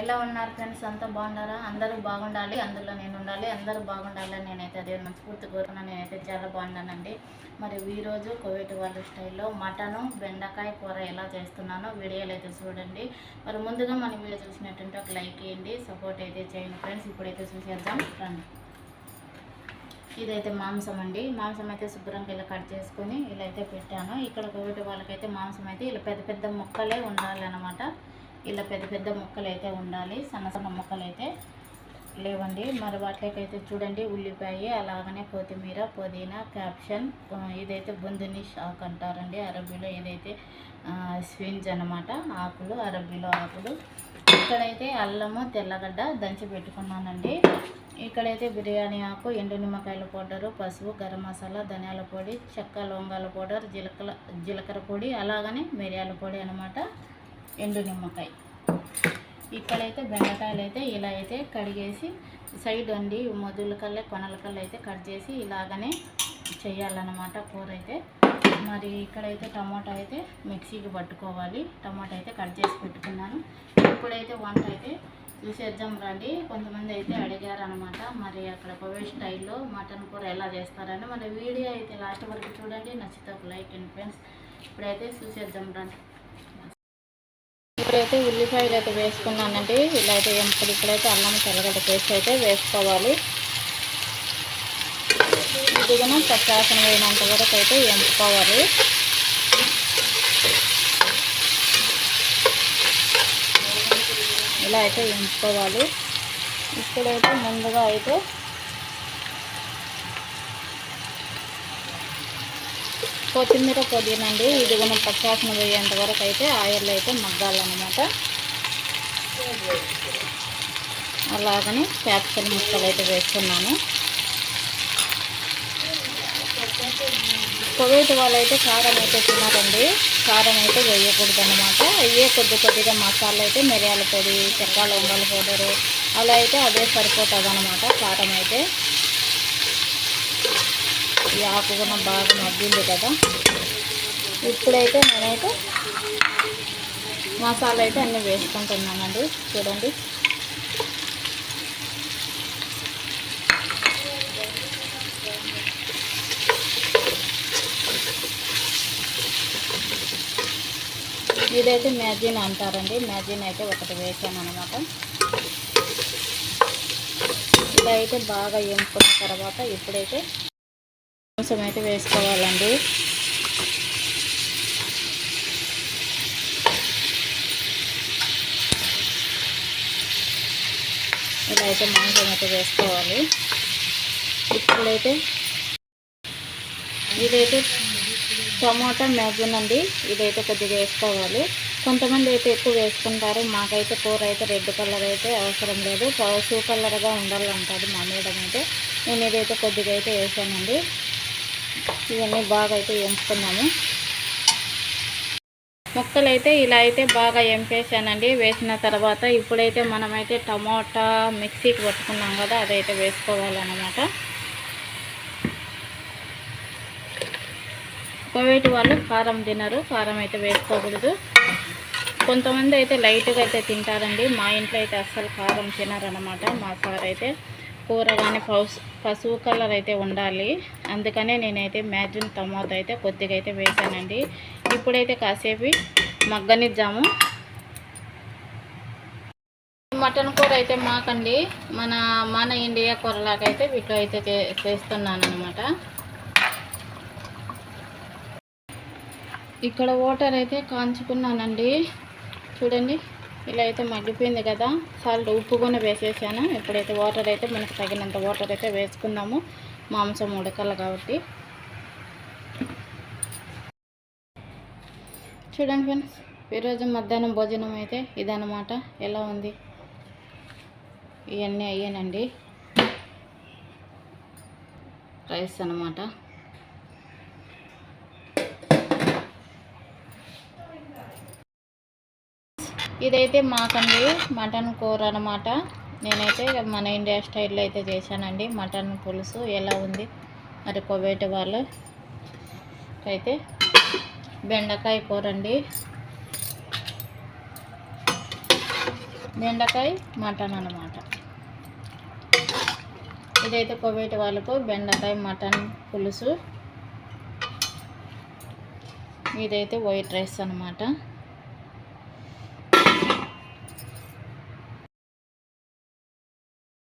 ఎలా ఉన్నారు ఫ్రెండ్స్? అంతా బాగున్నారా? అందరూ బాగుండాలి అందులో నేను ఉండాలి అందరూ బాగుండాలని నేనైతే అదే మనస్ఫూర్తి కోరుకున్నాను. నేనైతే చాలా బాగున్నానండి. మరి ఈరోజు కోవిడ్ వాళ్ళ స్టైల్లో మటను బెండకాయ కూర ఎలా చేస్తున్నానో వీడియోలు అయితే చూడండి. మరి ముందుగా మన వీడియో చూసినట్టుంటే ఒక లైక్ చేయండి సపోర్ట్ అయితే చేయండి ఫ్రెండ్స్. ఇప్పుడైతే చూసేద్దాం రండి. ఇదైతే మాంసం అండి. మాంసం అయితే శుభ్రంగా ఇలా కట్ చేసుకొని ఇలా అయితే పెట్టాను. ఇక్కడ కోవిడ్ వాళ్ళకైతే మాంసం అయితే ఇలా పెద్ద పెద్ద ముక్కలే ఉండాలన్నమాట. ఇలా పెద్ద పెద్ద ముక్కలు అయితే ఉండాలి. సన్న సన్న ముక్కలు అయితే లేవండి. మరి వాటికైతే చూడండి ఉల్లిపాయ అలాగనే కొత్తిమీర పుదీనా క్యాప్షన్ ఇదైతే బుందుని షాక్ అంటారండి. అరబీలో ఇదైతే స్వింజ్ అనమాట ఆకులు అరబీలో ఆకులు. ఇక్కడైతే అల్లము తెల్లగడ్డ దంచి పెట్టుకున్నానండి. ఇక్కడైతే బిర్యానీ ఆకు ఎండు నిమ్మకాయల పౌడరు పసుపు గరం మసాలా ధనియాల పొడి చెక్క లవంగాల పౌడర్ జీలకర్ర జీలకర్ర పొడి అలాగనే మిరియాల పొడి అనమాట ఎండు నిమ్మకాయ. ఇక్కడైతే బెండకాయలు అయితే ఇలా అయితే కడిగేసి సైడ్ అండి మొదుల కల్లే కొనల కల్లా అయితే కట్ చేసి ఇలాగనే చేయాలన్నమాట కూర అయితే మరి ఇక్కడైతే టమాటా అయితే మిక్సీకి పట్టుకోవాలి. టమాటా అయితే కట్ చేసి పెట్టుకున్నాను. ఇప్పుడైతే వంట అయితే చూసేద్దాం రండి. కొంతమంది అయితే అడిగారు అనమాట మరి అక్కడ కోవే స్టైల్లో మటన్ కూర ఎలా చేస్తారని. మరి వీడియో అయితే లాస్ట్ వరకు చూడండి. నచ్చితే ఒక లైక్ అండ్ ఫ్రెండ్స్. ఇప్పుడైతే చూసేద్దాం రండి. ఇప్పుడైతే ఉల్లిపాయలు అయితే వేసుకున్నానండి. ఇలా అయితే ఎంపుడు ఇప్పుడైతే అల్లం తెల్లగడ్డ పేస్ట్ అయితే వేసుకోవాలి. ఇదిగా కూడా పచ్చాసన వేయనంత వరకు అయితే ఎంపుకోవాలి ఇలా అయితే ఎంపుకోవాలి ఇప్పుడైతే ముందుగా అయితే కొత్తిమీర పుదీనండి. ఇది మనం పచ్చాసన పోయేంత వరకు అయితే ఆయిల్ అయితే మగ్గాలన్నమాట. అలాగని క్యాప్సికల్ ముక్కలు అయితే వేస్తున్నాను. కువైట్ వాళ్ళైతే కారం అయితే తినారండి. కారం అయితే వేయకూడదు అనమాట అయ్యే కొద్ది కొద్దిగా మసాలా అయితే మిరియాల పొడి చెక్క లవంగాల పౌడరు అలా అయితే అదే సరిపోతుంది అనమాట కారం అయితే. ఈ ఆకు కూడా బాగా మగ్గింది కదా. ఇప్పుడైతే నేనైతే మసాలా అయితే అన్నీ వేసుకుంటున్నానండి. చూడండి. ఇదైతే మ్యాజిన్ అంటారండి. మ్యాజిన్ అయితే ఒకటి వేసాను అనమాట ఇదైతే బాగా ఎంపుకున్న తర్వాత ఇప్పుడైతే కొంచెం అయితే వేసుకోవాలండి. ఇలా అయితే మాంసం అయితే వేసుకోవాలి. ఇప్పుడైతే ఇదైతే టమాటా మ్యాజిన్ అండి. ఇదైతే కొద్దిగా వేసుకోవాలి. కొంతమంది అయితే ఎక్కువ వేసుకుంటారు. మాకైతే కూర అయితే రెడ్ కలర్ అయితే అవసరం లేదు. పసుపు కలర్గా ఉండాలంటారు మా మేడం అయితే. నేను ఇదైతే కొద్దిగా అయితే వేసానండి. ఇవన్నీ బాగా అయితే ఎంపుకున్నాము ముక్కలు అయితే ఇలా అయితే బాగా ఎంపేసానండి. వేసిన తర్వాత ఇప్పుడైతే మనమైతే టమాటా మిక్సీకి పట్టుకున్నాం కదా అదైతే వేసుకోవాలన్నమాట. కోవిడ్ వాళ్ళు కారం తినరు కారం అయితే వేసుకోకూడదు. కొంతమంది అయితే లైట్గా అయితే తింటారండి. మా ఇంట్లో అయితే అస్సలు కారం తినరనమాట మా సార్ అయితే. కూర కానీ పసు పసుపు కలర్ అయితే ఉండాలి. అందుకనే నేనైతే మ్యాజిన్ టమాటో అయితే కొద్దిగా అయితే వేసానండి. ఇప్పుడైతే కాసేపు మగ్గనిద్దాము. మటన్ కూర అయితే మాకండి. మన మన ఇండియా కూరలాగైతే వీటిలో అయితే చే- చేస్తున్నాను అనమాట ఇక్కడ వాటర్ అయితే కాంచుకున్నానండి. చూడండి. ఇలా అయితే మగ్గిపోయింది కదా. సాల్ట్ ఉప్పు కూడా వేసేసాను. ఇప్పుడైతే వాటర్ అయితే మనకు తగినంత వాటర్ అయితే వేసుకుందాము మాంసం ఉడకాలి కాబట్టి. చూడండి ఫ్రెండ్స్ ఈరోజు మధ్యాహ్నం భోజనం అయితే ఇదన్నమాట. ఎలా ఉంది? ఇవన్నీ అయ్యానండి. రైస్ అన్నమాట. ఇదైతే మాకండి మటన్ కూర అనమాట నేనైతే మన ఇండియా స్టైల్లో అయితే చేశానండి. మటన్ పులుసు ఎలా ఉంది? మరి కోవేటి వాళ్ళు? అయితే బెండకాయ కూర అండి. బెండకాయ మటన్ అనమాట ఇదైతే కువైట్ వాళ్ళకు బెండకాయ మటన్ పులుసు. ఇదైతే వైట్ రైస్ అనమాట